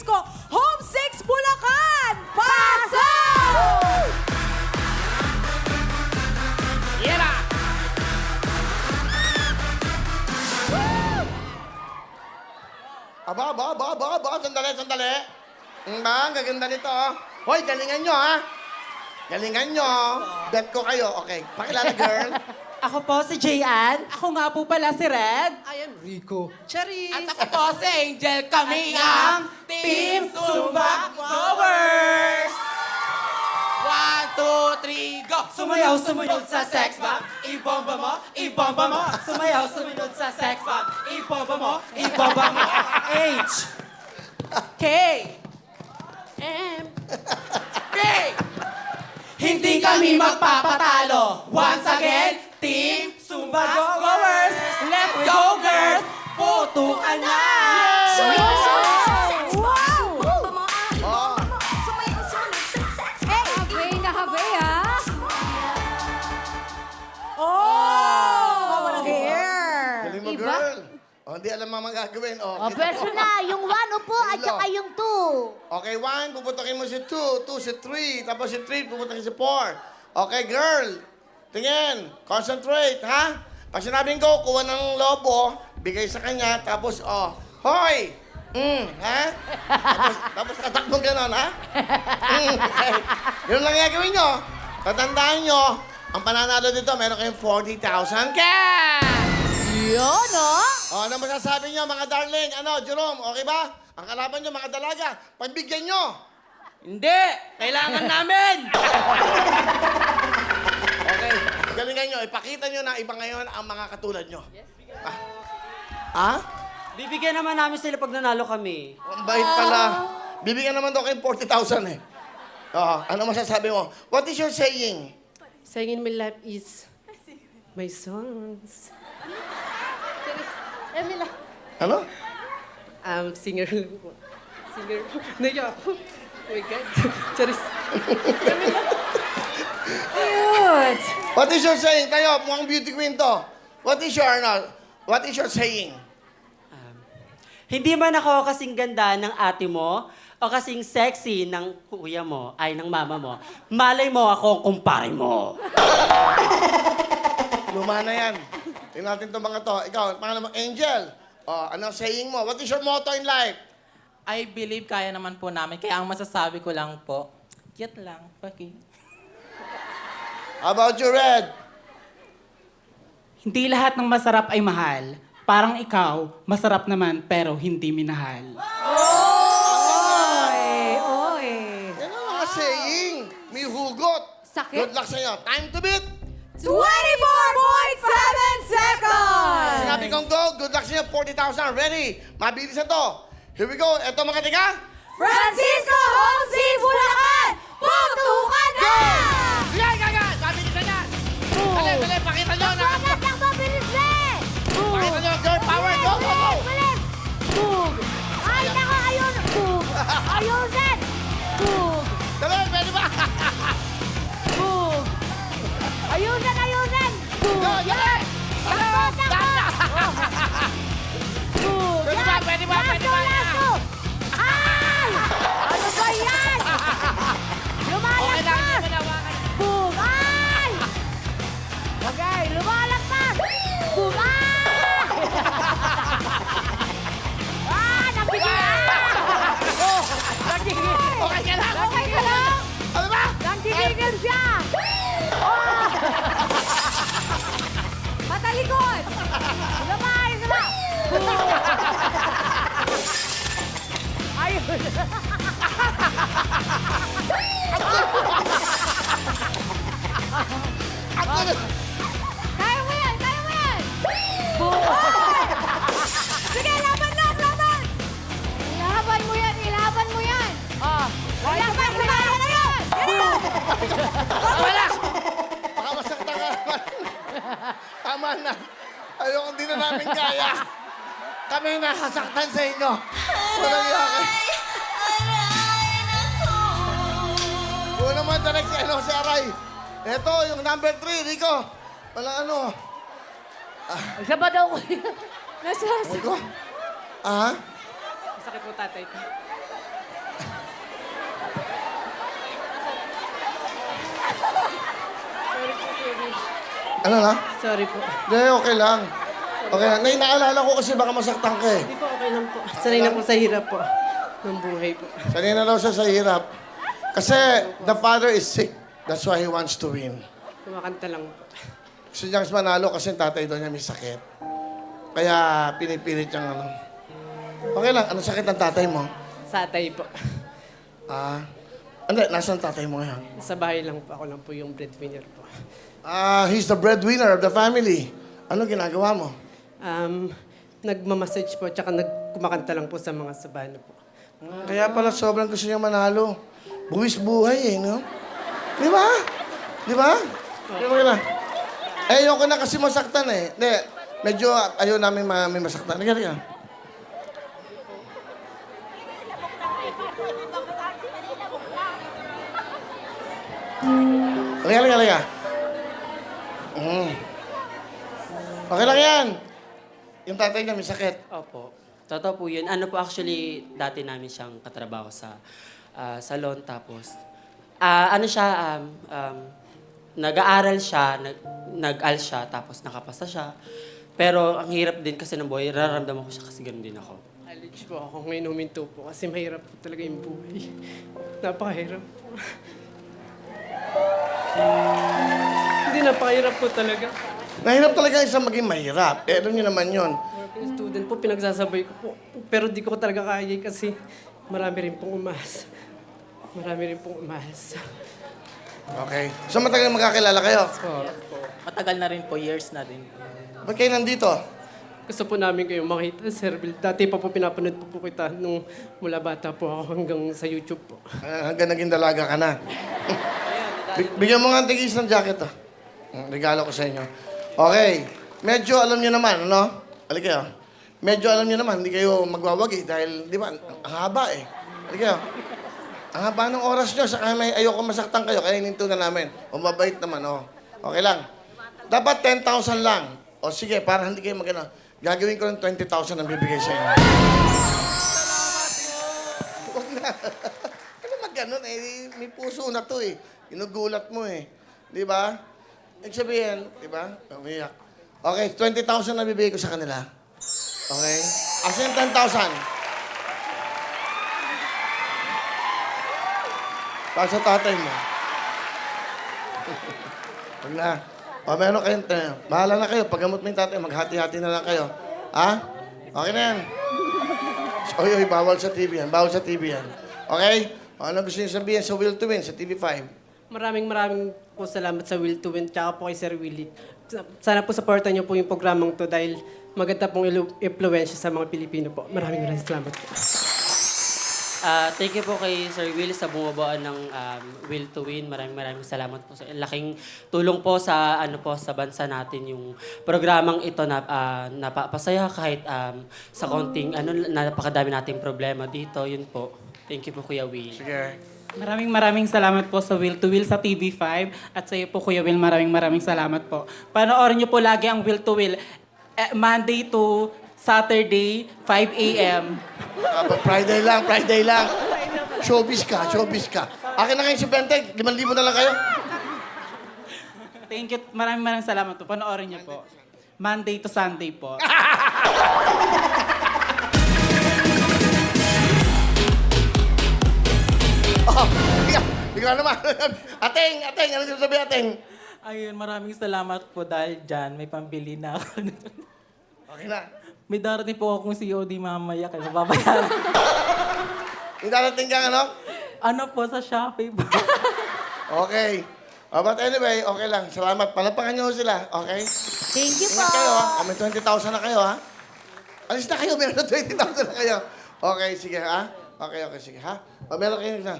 Francisco Home 6 Bulacan! Pasok! Yera! Aba, aba, aba, aba, aba, sandali, sandali. Ang ba, ang gaganda nito. oh. Hoy, galingan nyo, ha? Galingan nyo. Bet ko kayo. Okay, pakilala, girl. Ako po si Jayan. Ako nga po pala si Red. I am Rico. Charis. At ako po si Angel. Kami ang ang Team Zumba Goers! One, two, three, go! Sumayaw, sumunod sa sex bomb. Ibomba mo, ibomba mo. Sumayaw, sumunod sa sex bomb. Ibomba mo, ibomba mo. H. K. M. B! Hindi kami magpapatalo. Once again, Zumba Goers. Let's go, girls. Putukan na! Sumayaw, sumunod sa sex Wow! Oh. Sumayaw, sa sex Hey, habay na habay, ha? Oh! Walang hair. Galing mo, Iba? girl. Oh, hindi alam mga gagawin. Oh, O, kita pwesto mo. na. Yung one upo at saka yung two. Okay, one, puputokin mo si two. Two si three. Tapos si three, puputokin si four. Okay, girl. Tingin. Concentrate, ha? Pag sinabing go, kuha ng lobo, bigay sa kanya, tapos, oh, hoy! Mm, ha? tapos, tapos katakbo ganon, ha? Mm, okay. Yun lang gagawin nyo. Tatandaan nyo, ang pananalo dito, meron kayong 40,000 cash! Yun, no? Oh, ano masasabi nyo, mga darling? Ano, Jerome, okay ba? Ang kalaban nyo, mga dalaga, pagbigyan nyo. Hindi! Kailangan namin! Galingan nyo. Ipakita nyo na iba ngayon ang mga katulad nyo. Ah? Ah? Bibigyan naman namin sila pag nanalo kami. Ang bait pala. Bibigyan naman daw kayong 40,000 eh. Oo, ano masasabi mo? What is your saying? Saying in my life is my songs. Emila. Ano? Um, singer lang po. Singer po. Naiyak ako. Oh my God. Charis. Cute! What is your saying? Kayo, mukhang beauty queen to. What is your, ano, what is your saying? Hindi man ako kasing ganda ng ate mo o kasing sexy ng kuya mo, ay ng mama mo. Malay mo ako kumpare mo. Luma na yan. Tingnan natin itong mga to. Ikaw, pangalan mo, Angel. Oh, ano saying mo? What is your motto in life? I believe kaya naman po namin. Kaya ang masasabi ko lang po, cute lang. Okay. How about you, Red? Hindi lahat ng masarap ay mahal. Parang ikaw, masarap naman pero hindi minahal. Oy! Oy! Yan ang mga saying. May hugot. Sakit. Good luck sa inyo. Time to beat. 24.7 seconds! Sinabi kong go. Good luck sa inyo. 40,000. Ready? Mabilis na to. Here we go. Ito mga tiga. Francisco Home Patalikod! Lumay! Lumay! Ayun! Kaya mo yan! Kaya mo yan! Sige, laban lang! Laban! Ilaban mo yan! Ilaban mo yan! Oh! Laban! Laban na yan! Wala! Baka masakta ka naman. Tama na. Ayoko, hindi na namin kaya. Kami nasasaktan sa inyo. Walang yakin. Oo naman, direct si, ano, si Aray. Ito, yung number three, Rico. Walang ano. Isa ba daw ko Nasa... Rico. Ah? Masakit po tatay ko. Sorry po, Kuya. Ano na? Sorry po. Hindi, okay lang. Okay lang. Nay, naalala ko kasi baka masaktan ka eh. Hindi po, okay lang po. Sanay na po sa hirap po. Ng buhay po. Sanay na daw siya sa hirap. Kasi the father is sick. That's why he wants to win. Kumakanta lang po. Gusto niyang manalo kasi yung tatay daw niya may sakit. Kaya pinipilit niyang ano. Okay lang. Anong sakit ng tatay mo? Sa atay po. Ah, hindi. Nasaan tatay mo ngayon? Sa bahay lang po. Ako lang po yung breadwinner po. Ah, he's the breadwinner of the family. Ano ginagawa mo? Um, nagmamassage po, tsaka nagkumakanta lang po sa mga sabana po. Kaya pala sobrang gusto niya manalo. Buwis buhay eh, no? Di ba? Di ba? Di ba kailan? Eh, ayoko na kasi masaktan eh. Hindi, medyo ayaw namin ma may masaktan. Halika, halika. Halika, halika, halika. Mm. Okay lang yan. Yung tatay niya may sakit. Opo. Totoo po yun. Ano po actually, dati namin siyang katrabaho sa ah, salon. Tapos, ah, ano siya, um, um, nag-aaral siya, nag, nag-al siya, tapos nakapasa siya. Pero ang hirap din kasi ng buhay, nararamdaman ko siya kasi ganun din ako. College po ako ngayon huminto po kasi mahirap po talaga yung buhay. Napakahirap po. Napakahirap po talaga. Nahirap talaga isang maging mahirap. Eh, alam niyo naman yon. Working student po, pinagsasabay ko po. Pero di ko talaga kaya kasi marami rin pong umahas. Marami rin pong umahas. Okay. So matagal magkakilala kayo? Matagal na rin po, years na din. Ba't kayo nandito? Gusto po namin kayong makita, Sir Bill. Dati pa po pinapanood po po kita nung mula bata po ako hanggang sa YouTube po. Ah, Hanggang naging dalaga ka na. Bi- Bigyan mo nga ang tigis ng jacket, ah. Mm, Regalo ko sa inyo. Okay. Medyo alam niyo naman, ano? Halika kayo. Medyo alam niyo naman, hindi kayo magwawagi dahil, di ba, ang haba eh. Halika kayo. Ang haba ng oras niyo, saka may ayoko masaktan kayo, kaya ininto na namin. O mabait naman, oh. Okay lang. Dapat 10,000 lang. O sige, para hindi kayo magana. Gagawin ko ng 20,000 ang bibigay sa inyo. Huwag na. ano mag eh? May puso na to eh. Inugulat mo eh. Di ba? Ibig sabihin, di ba? Umiyak. Okay, 20,000 na bibigay ko sa kanila. Okay? Asa yung 10,000? Para sa tatay mo. Huwag na. O, meron kayong, eh, bahala na kayo. Paggamot mo yung tatay, maghati-hati na lang kayo. Ha? Okay na yan. Oy, oy, bawal sa TV yan. Bawal sa TV yan. Okay? O, ano gusto niyo sabihin sa Will to Win, sa TV5? Maraming maraming po salamat sa Will to Win tsaka po kay Sir Willie. Sa- Sana po supportan niyo po yung programang to dahil maganda pong ilu- impluensya sa mga Pilipino po. Maraming maraming salamat po. Ah, thank you po kay Sir Will sa bumubuo ng um, Will to Win. Maraming maraming salamat po. sa laking tulong po sa ano po sa bansa natin yung programang ito na ah, napapasaya kahit um, sa konting ano napakadami nating problema dito. Yun po. Thank you po Kuya Will. Sige. Maraming maraming salamat po sa Will to Will sa TV5 at sa iyo po Kuya Will maraming maraming salamat po. Panoorin niyo po lagi ang Will to Will eh, Monday to Saturday 5 a.m. Ah, Friday lang, Friday lang. Showbiz ka, showbiz ka. Akin na kayo si Bente, 5,000 na lang kayo. Thank you. Maraming maraming salamat po. Panoorin niyo po. Monday to Sunday po. ikaw, ikaw naman. Ateng, ateng, ano sabi ateng? Ayun, maraming salamat po dahil dyan may pambili na ako. Okay na. may darating po akong COD mamaya kaya mababayaran. Yung darating kang ano? ano po sa Shopee po? Okay. Oh, but anyway, okay lang. Salamat. Palapakan niyo sila, okay? Thank you po. Ingat kayo, ha? Oh, may 20,000 na kayo, ha? Alis na kayo, meron na 20,000 na kayo. Okay, sige, ha? Okay, okay, sige, ha? O, meron kayo na.